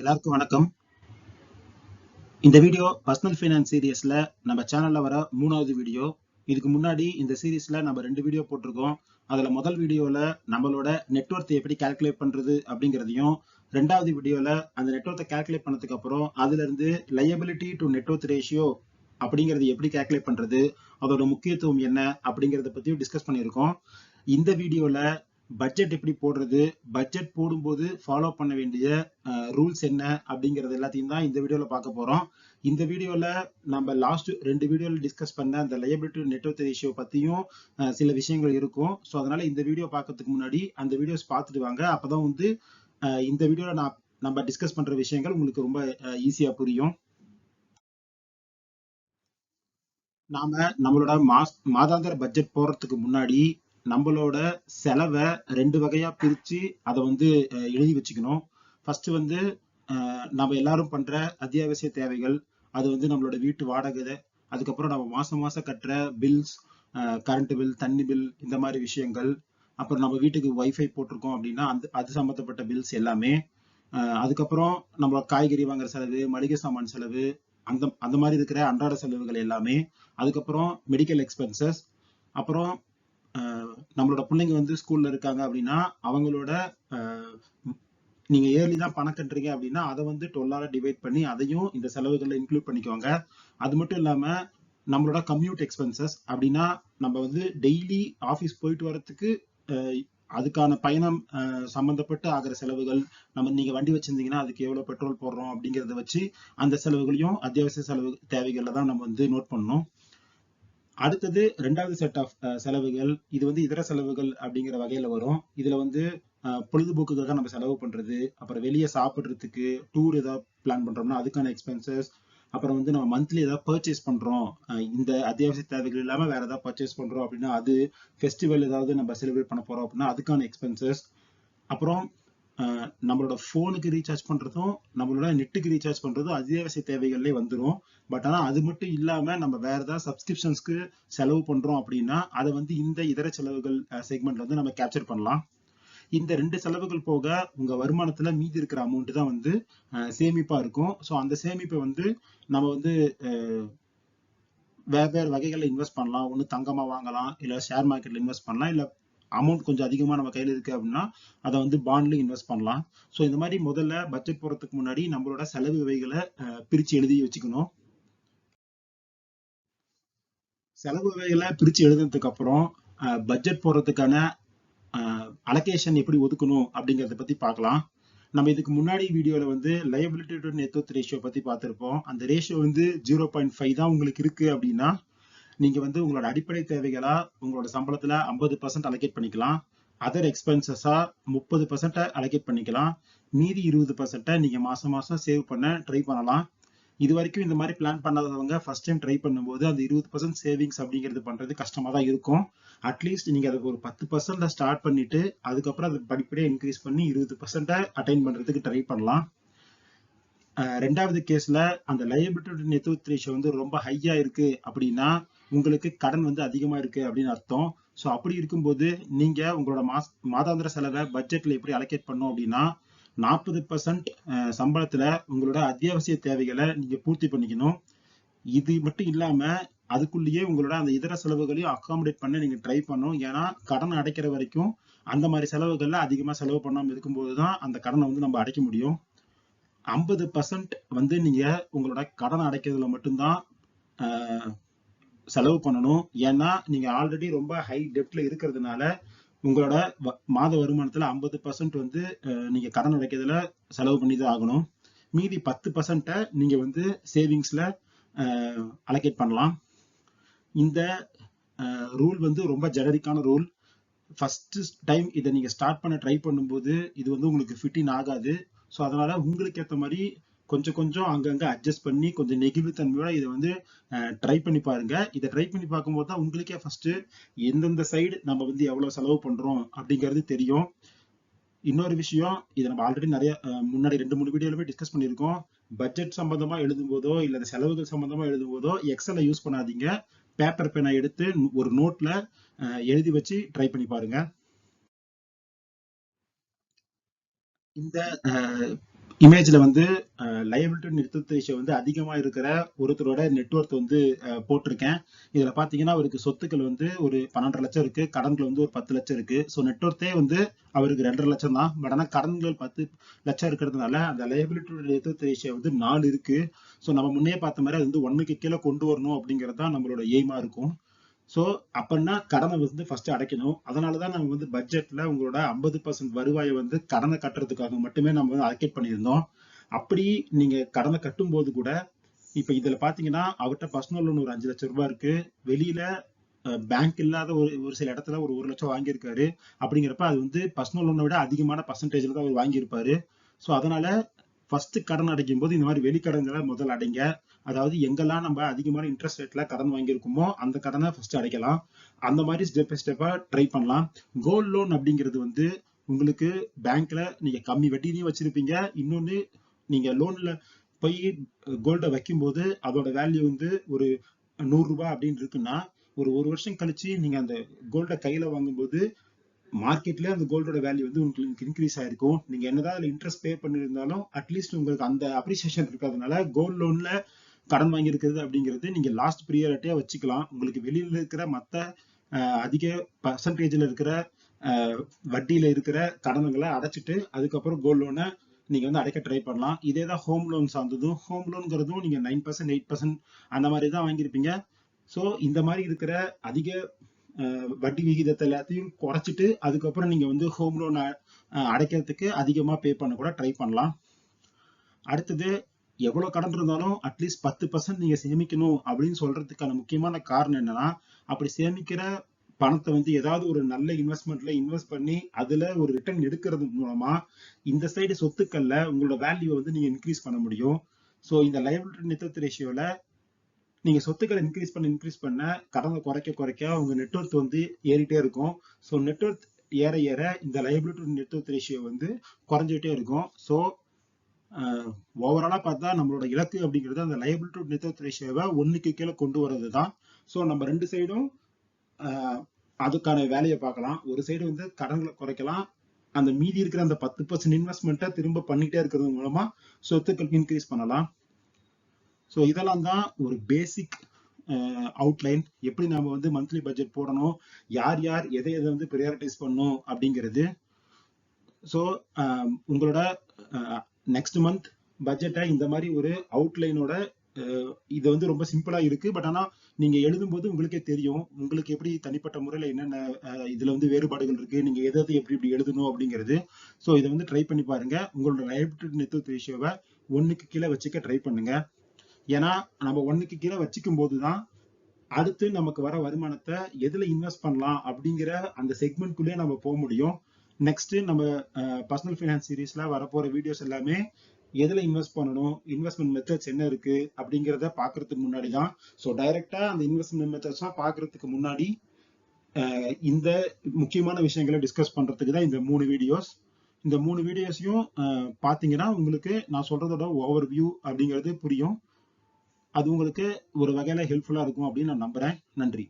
எல்லாருக்கும் வணக்கம். இந்த வீடியோ பர்சனல் ஃபைனான்ஸ் சீரியஸ்ல நம்ம சேனல்ல வர மூணாவது வீடியோ. இதுக்கு முன்னாடி இந்த சீரீஸ்ல நம்ம ரெண்டு வீடியோ போட்டிருக்கோம். அதுல முதல் வீடியோல நம்மளோட நெட்ஒர்க் எப்படி கால்குலேட் பண்றது அப்படிங்கிறதையும் ரெண்டாவது வீடியோல அந்த நெட்ஒர்க்கை கால்குலேட் பண்ணதுக்கு அப்புறம் அதுல இருந்து லயபிலிட்டி டு நெட்ஒர்க் ரேஷியோ அப்படிங்கிறது எப்படி கால்குலேட் பண்றது அதோட முக்கியத்துவம் என்ன அப்படிங்கறத பத்தியும் டிஸ்கஸ் பண்ணியிருக்கோம். இந்த வீடியோல பட்ஜெட் எப்படி போடுறது பட்ஜெட் போடும்போது ஃபாலோ பண்ண வேண்டிய ரூல்ஸ் என்ன அப்படிங்கறது எல்லாத்தையும் தான் இந்த வீடியோல பார்க்க போறோம். இந்த வீடியோல நம்ம லாஸ்ட் ரெண்டு வீடியோல டிஸ்கஸ் பண்ண அந்த லயபிலிட்டி நெட்ஒர்க் ரேஷியோ பத்தியும் சில விஷயங்கள் இருக்கும். ஸோ அதனால இந்த வீடியோ பார்க்கறதுக்கு முன்னாடி அந்த வீடியோஸ் பார்த்துட்டு வாங்க. அப்பதான் வந்து இந்த வீடியோல நான் நம்ம டிஸ்கஸ் பண்ற விஷயங்கள் உங்களுக்கு ரொம்ப ஈஸியா புரியும். நாம நம்மளோட மாஸ் மாதாந்திர பட்ஜெட் போடுறதுக்கு முன்னாடி நம்மளோட செலவை ரெண்டு வகையா பிரிச்சு அதை வந்து எழுதி வச்சுக்கணும். ஃபர்ஸ்ட் வந்து நம்ம எல்லாரும் பண்ற அத்தியாவசிய தேவைகள் அது வந்து நம்மளோட வீட்டு வாடகை அதுக்கப்புறம் நம்ம மாசம் மாசம் கட்டுற பில்ஸ் கரண்ட் பில் தண்ணி பில் இந்த மாதிரி விஷயங்கள். அப்புறம் நம்ம வீட்டுக்கு வைஃபை போட்டிருக்கோம் அப்படின்னா அந்த அது சம்மந்தப்பட்ட பில்ஸ் எல்லாமே. அதுக்கப்புறம் நம்ம காய்கறி வாங்குற செலவு மளிகை சாமான் செலவு அந்த அந்த மாதிரி இருக்கிற அன்றாட செலவுகள் எல்லாமே. அதுக்கப்புறம் மெடிக்கல் எக்ஸ்பென்சஸ் அப்புறம் நம்மளோட பிள்ளைங்க வந்து ஸ்கூல்ல இருக்காங்க அப்படின்னா அவங்களோட நீங்க இயர்லி தான் பணம் கட்டுறீங்க அப்படின்னா அதை வந்து டொல்லால டிவைட் பண்ணி அதையும் இந்த செலவுகளில் இன்க்ளூட் பண்ணிக்கோங்க. அது மட்டும் இல்லாம நம்மளோட கம்யூட் எக்ஸ்பென்சஸ் அப்படின்னா நம்ம வந்து டெய்லி ஆஃபீஸ் போயிட்டு வர்றதுக்கு அதுக்கான பயணம் சம்பந்தப்பட்டு ஆகிற செலவுகள் நம்ம நீங்க வண்டி வச்சிருந்தீங்கன்னா அதுக்கு எவ்வளவு பெட்ரோல் போடுறோம் அப்படிங்கறத வச்சு அந்த செலவுகளையும் அத்தியாவசிய செலவு தேவைகள்ல தான் நம்ம வந்து நோட் பண்ணணும். அடுத்தது ரெண்டாவது செட் ஆஃப் செலவுகள் இது வந்து இதர செலவுகள் அப்படிங்கிற வகையில வரும். இதுல வந்து பொழுதுபோக்குக்காக நம்ம செலவு பண்றது அப்புறம் வெளியே சாப்பிட்றதுக்கு டூர் ஏதாவது பிளான் பண்றோம்னா அதுக்கான எக்ஸ்பென்சஸ் அப்புறம் வந்து நம்ம மந்த்லி ஏதாவது பர்ச்சேஸ் பண்றோம். இந்த அத்தியாவசிய தேவைகள் இல்லாம வேற ஏதாவது பர்ச்சேஸ் பண்றோம் அப்படின்னா அது ஃபெஸ்டிவல் ஏதாவது நம்ம செலிப்ரேட் பண்ண போறோம் அப்படின்னா அதுக்கான எக்ஸ்பென்சஸ் அப்புறம் நம்மளோட ஃபோனுக்கு ரீசார்ஜ் பண்றதும் நம்மளோட நெட்டுக்கு ரீசார்ஜ் பண்றதும் அத்தியாவசிய தேவைகள்லேயே வந்துரும். பட் ஆனா அது மட்டும் இல்லாம நம்ம வேற ஏதாவது சப்ஸ்கிரிப்ஷன்ஸ்க்கு செலவு பண்றோம் அப்படின்னா அதை வந்து இந்த இதர செலவுகள் செக்மெண்ட்ல வந்து நம்ம கேப்சர் பண்ணலாம். இந்த ரெண்டு செலவுகள் போக உங்க வருமானத்துல மீதி இருக்கிற அமௌண்ட் தான் வந்து சேமிப்பாக சேமிப்பா இருக்கும். ஸோ அந்த சேமிப்பை வந்து நம்ம வந்து வெவ்வேறு வேற இன்வெஸ்ட் பண்ணலாம். ஒன்று தங்கமாக வாங்கலாம் இல்லை ஷேர் மார்க்கெட்டில் இன்வெஸ்ட் பண்ணலாம் இல்ல அமௌண்ட் கொஞ்சம் அதிகமாக நம்ம கையில் இருக்குது அப்படின்னா அதை வந்து பாண்ட்லையும் இன்வெஸ்ட் பண்ணலாம். ஸோ இந்த மாதிரி முதல்ல பட்ஜெட் போறதுக்கு முன்னாடி நம்மளோட செலவு வகைகளை அஹ், பிரிச்சு எழுதி வச்சுக்கணும். செலவு வகைகளை பிரிச்சு எழுதுனதுக்கு அப்புறம் பட்ஜெட் போடுறதுக்கான அலகேஷன் எப்படி ஒதுக்கணும் அப்படிங்கிறத பத்தி பார்க்கலாம். நம்ம இதுக்கு முன்னாடி வீடியோவில் வந்து லயபிலிட்டி டு நெட்ஒர்த் ரேஷியோ பற்றி பார்த்திருப்போம். அந்த ரேஷியோ வந்து ஜீரோ பாயிண்ட் ஃபைவ் தான் உங்களுக்கு இருக்கு அப்படின்னா நீங்க வந்து உங்களோட அடிப்படை தேவைகளா உங்களோட சம்பளத்துல ஐம்பது பர்சன்ட் அலோகேட் பண்ணிக்கலாம். அதர் எக்ஸ்பென்சஸா முப்பது பர்சன்ட் அலோகேட் பண்ணிக்கலாம். மீதி இருபது பர்சன்ட்டை நீங்க மாசம் மாசம் சேவ் பண்ண ட்ரை பண்ணலாம். இது வரைக்கும் இந்த மாதிரி பிளான் பண்ணாதவங்க ஃபர்ஸ்ட் டைம் ட்ரை பண்ணும்போது அந்த இருபது பர்சன்ட் சேவிங்ஸ் அப்படிங்கிறது பண்றது கஷ்டமா தான் இருக்கும். அட்லீஸ்ட் நீங்க அதுக்கு ஒரு பத்து பர்சன்ட் ஸ்டார்ட் பண்ணிட்டு அதுக்கப்புறம் அது படிப்படியாக இன்க்ரீஸ் பண்ணி இருபது பர்சன்ட்டை அட்டைன் பண்றதுக்கு ட்ரை பண்ணலாம். ரெண்டாவது கேஸ்ல அந்த லயபிலிட்டி நெட்ஒர்க் ரேஷியோ வந்து ரொம்ப ஹையா இருக்கு அப்படின்னா உங்களுக்கு கடன் வந்து அதிகமா இருக்கு அப்படின்னு அர்த்தம். ஸோ அப்படி இருக்கும்போது நீங்க உங்களோட மாச மாதாந்திர செலவை பட்ஜெட்ல எப்படி அலோகேட் பண்ணோம் அப்படின்னா நாற்பது பர்சன்ட் சம்பளத்துல உங்களோட அத்தியாவசிய தேவைகளை நீங்க பூர்த்தி பண்ணிக்கணும். இது மட்டும் இல்லாம அதுக்குள்ளேயே உங்களோட அந்த இதர செலவுகளையும் அகாமடேட் பண்ண நீங்க ட்ரை பண்ணும் ஏன்னா கடன் அடைக்கிற வரைக்கும் அந்த மாதிரி செலவுகள்ல அதிகமா செலவு பண்ணாம இருக்கும்போது தான் அந்த கடனை வந்து நம்ம அடைக்க முடியும். ஐம்பது பர்சன்ட் வந்து நீங்க உங்களோட கடன் அடைக்கிறதுல மட்டும்தான் செலவு பண்ணணும். ஏன்னா நீங்க ஆல்ரெடி ரொம்ப ஹை டெப்ட்ல இருக்கிறதுனால உங்களோட வ- மாத வருமானத்துல ஐம்பது பர்சன்ட் வந்து நீங்க கடன் அடைக்கிறதுல செலவு பண்ணி தான் ஆகணும். மீதி பத்து பர்சன்ட்டை நீங்க வந்து சேவிங்ஸ்ல அலோகேட் பண்ணலாம். இந்த ரூல் வந்து ரொம்ப ஜெனரிக்கான ரூல் ஃபர்ஸ்ட் டைம் இதை நீங்க ஸ்டார்ட் பண்ண ட்ரை பண்ணும்போது இது வந்து உங்களுக்கு ஃபிட்டின் ஆகாது. ஸோ அதனால உங்களுக்கு ஏற்ற மாதிரி கொஞ்சம் கொஞ்சம் அங்கங்கே அட்ஜஸ்ட் பண்ணி கொஞ்சம் நெகிழ்வுத்தன்மையோட இதை வந்து ட்ரை பண்ணி பாருங்க. இதை ட்ரை பண்ணி பார்க்கும்போது தான் உங்களுக்கே ஃபர்ஸ்ட் எந்தெந்த சைடு நம்ம வந்து எவ்வளவு செலவு பண்றோம் அப்படிங்கிறது தெரியும். இன்னொரு விஷயம் இதை நம்ம ஆல்ரெடி நிறைய முன்னாடி ரெண்டு மூணு வீடியோலுமே டிஸ்கஸ் பண்ணியிருக்கோம். பட்ஜெட் சம்பந்தமா எழுதும் போதோ இல்லை செலவுகள் சம்பந்தமா எழுதும் போதோ எக்ஸலை யூஸ் பண்ணாதீங்க. பேப்பர் பெனை எடுத்து ஒரு நோட்ல எழுதி வச்சு ட்ரை பண்ணி பாருங்க. இந்த இமேஜில் வந்து லைபிலிட்டி நிறுத்தத்து ரேஷியோ வந்து அதிகமாக இருக்கிற ஒருத்தரோட நெட்ஒர்க் வந்து போட்டிருக்கேன். இதில் பார்த்தீங்கன்னா அவருக்கு சொத்துக்கள் வந்து ஒரு பன்னெண்டரை லட்சம் இருக்குது கடன்கள் வந்து ஒரு பத்து லட்சம் இருக்குது ஸோ நெட்ஒர்த்தே வந்து அவருக்கு ரெண்டரை லட்சம் தான். பட் ஆனால் கடன்கள் பத்து லட்சம் இருக்கிறதுனால அந்த லயபிலிட்டி நிறுத்தத்து ரேஷியோ வந்து நாலு இருக்குது ஸோ நம்ம முன்னே பார்த்த மாதிரி அது வந்து ஒன்றுக்கு கீழே கொண்டு வரணும் அப்படிங்கிறது தான் நம்மளோட எய்மாக இருக்கும். ஸோ அப்படின்னா கடனை வந்து ஃபர்ஸ்ட் அடைக்கணும். அதனால தான் நம்ம வந்து பட்ஜெட்ல உங்களோட ஐம்பது பர்சன்ட் வருவாயை வந்து கடனை கட்டுறதுக்காக மட்டுமே நம்ம வந்து அலோகேட் பண்ணியிருந்தோம். அப்படி நீங்க கடனை கட்டும்போது கூட இப்ப இதுல பாத்தீங்கன்னா அவர்கிட்ட பர்சனல் லோன் ஒரு அஞ்சு லட்சம் ரூபாய் இருக்கு. வெளியில பேங்க் இல்லாத ஒரு ஒரு சில இடத்துல ஒரு ஒரு லட்சம் வாங்கியிருக்காரு. அப்படிங்கிறப்ப அது வந்து பர்சனல் லோனை விட அதிகமான பர்சன்டேஜ்ல தான் அவர் வாங்கியிருப்பாரு. ஸோ அதனால ஃபர்ஸ்ட் கடன் அடைக்கும் போது இந்த மாதிரி வெளிக்கடன்களை முதல் அடைங்க. அதாவது எங்கெல்லாம் நம்ம அதிகமான இன்ட்ரெஸ்ட் ரேட்ல கடன் வாங்கியிருக்கோமோ அந்த கடனை ஃபர்ஸ்ட் அடைக்கலாம். அந்த மாதிரி ஸ்டெப் பை ஸ்டெப்பா ட்ரை பண்ணலாம். கோல்ட் லோன் அப்படிங்கிறது வந்து உங்களுக்கு பேங்க்ல நீங்க கம்மி வட்டிலையும் வச்சிருப்பீங்க. இன்னொன்னு நீங்க லோன்ல போய் கோல்டை வைக்கும்போது அதோட வேல்யூ வந்து ஒரு நூறு ரூபாய் அப்படின்னு இருக்குன்னா ஒரு ஒரு வருஷம் கழிச்சு நீங்க அந்த கோல்டை கையில வாங்கும்போது மார்க்கெட்ல அந்த கோல்டோட வேல்யூ வந்து உங்களுக்கு இன்க்ரீஸ் ஆயிருக்கும். நீங்க என்னதான் அதுல இன்ட்ரெஸ்ட் பே பண்ணிருந்தாலும் அட்லீஸ்ட் உங்களுக்கு அந்த அப்ரிசியேஷன் இருக்கிறதுனால கோல்ட் லோன்ல கடன் வாங்கியிருக்கிறது அப்படிங்கிறது நீங்க லாஸ்ட் ப்ரியாரிட்டியா வச்சுக்கலாம். உங்களுக்கு வெளியில இருக்கிற மத்த அதிக பர்சன்டேஜ்ல இருக்கிற வட்டியில் வட்டியில இருக்கிற கடன்களை அடைச்சிட்டு அதுக்கப்புறம் கோல்ட் லோனை நீங்க வந்து அடைக்க ட்ரை பண்ணலாம். இதே தான் ஹோம் லோன் சார்ந்ததும். ஹோம் லோன்ங்கிறதும் நீங்க நைன் பர்சன்ட் எயிட் பர்சன்ட் அந்த மாதிரி தான் வாங்கியிருப்பீங்க. ஸோ இந்த மாதிரி இருக்கிற அதிக வட்டி விகிதத்தை எல்லாத்தையும் குறைச்சிட்டு அதுக்கப்புறம் நீங்கள் வந்து ஹோம் லோன் அடைக்கிறதுக்கு அதிகமாக பே பண்ண கூட ட்ரை பண்ணலாம். அடுத்தது எவ்வளவு கடன் இருந்தாலும் அட்லீஸ்ட் பத்து பர்சன்ட் நீங்க சேமிக்கணும் அப்படின்னு சொல்றதுக்கான முக்கியமான காரணம் என்னன்னா அப்படி சேமிக்கிற பணத்தை வந்து ஏதாவது ஒரு நல்ல இன்வெஸ்ட்மெண்ட்ல இன்வெஸ்ட் பண்ணி அதுல ஒரு ரிட்டர்ன் எடுக்கிறது மூலமா இந்த சைடு சொத்துக்கள்ல உங்களோட வேல்யூவை வந்து நீங்க இன்க்ரீஸ் பண்ண முடியும். ஸோ இந்த லைபிலிட்டி நிறுத்தத்து ரேஷியோல நீங்க சொத்துக்களை இன்க்ரீஸ் பண்ண இன்க்ரீஸ் பண்ண கடனை குறைக்க குறைக்க உங்க நெட்ஒர்க் வந்து ஏறிட்டே இருக்கும். ஸோ நெட்ஒர்க் ஏற ஏற இந்த லைபிலிட்டி நெட்ஒர்க் ரேஷியோ வந்து குறைஞ்சிட்டே இருக்கும். ஸோ ஓவராலா பார்த்தா நம்மளோட இலக்கு அப்படிங்கிறது அந்த லைபிலிட்டி நெட்ஒர்க் ரேஷியோவை ஒன்னுக்கு கீழே கொண்டு வர்றது தான் ஸோ நம்ம ரெண்டு சைடும் அதுக்கான வேலையை பார்க்கலாம். ஒரு சைடு வந்து கடன்களை குறைக்கலாம். அந்த மீதி இருக்கிற அந்த பத்து பர்சன்ட் இன்வெஸ்ட்மெண்ட்டை திரும்ப பண்ணிட்டே இருக்கிறது மூலமா சொத்துக்கள் இன்க்ரீஸ் பண்ணலாம். ஸோ இதெல்லாம் தான் ஒரு பேசிக் அவுட்லைன் எப்படி நாம வந்து மந்த்லி பட்ஜெட் போடணும்? யார் யார் எதை எதை வந்து ப்ரியாரிட்டைஸ் பண்ணணும் அப்படிங்கிறது. ஸோ உங்களோட நெக்ஸ்ட் மந்த் பட்ஜெட்டை இந்த மாதிரி ஒரு அவுட்லைனோட இது வந்து ரொம்ப சிம்பிளா இருக்கு. பட் ஆனா நீங்க எழுதும்போது உங்களுக்கே தெரியும். உங்களுக்கு எப்படி தனிப்பட்ட முறையில என்னென்ன இதில் இதுல வந்து வேறுபாடுகள் இருக்கு நீங்க எதை எப்படி இப்படி எழுதணும் அப்படிங்கிறது. ஸோ இதை வந்து ட்ரை பண்ணி பாருங்க. உங்களோட லைப்ரரி நெட்ஒர்க் ரேஷியோவை ஒன்னுக்கு கீழே வச்சுக்க ட்ரை பண்ணுங்க. ஏன்னா நம்ம ஒன்னுக்கு கீழே வச்சுக்கும் போதுதான் அடுத்து நமக்கு வர வருமானத்தை எதுல இன்வெஸ்ட் பண்ணலாம் அப்படிங்கிற அந்த செக்மெண்ட்குள்ளேயே நம்ம போக முடியும். நெக்ஸ்ட் நம்ம பர்சனல் ஃபைனான்ஸ் சீரீஸ்ல வரப்போற வீடியோஸ் எல்லாமே எதுல இன்வெஸ்ட் பண்ணணும் இன்வெஸ்ட்மெண்ட் மெத்தட்ஸ் என்ன இருக்கு அப்படிங்கிறத பாக்குறதுக்கு முன்னாடி தான். ஸோ டைரக்டா அந்த இன்வெஸ்ட்மெண்ட் மெத்தட்ஸ்லாம் பாக்குறதுக்கு முன்னாடி இந்த முக்கியமான விஷயங்களை டிஸ்கஸ் பண்றதுக்கு தான் இந்த மூணு வீடியோஸ் இந்த மூணு வீடியோஸையும் பார்த்தீங்கன்னா உங்களுக்கு நான் சொல்றதோட ஓவர் வியூ அப்படிங்கிறது புரியும். அது உங்களுக்கு ஒரு வகையில ஹெல்ப்ஃபுல்லா இருக்கும் அப்படின்னு நான் நம்புறேன். நன்றி.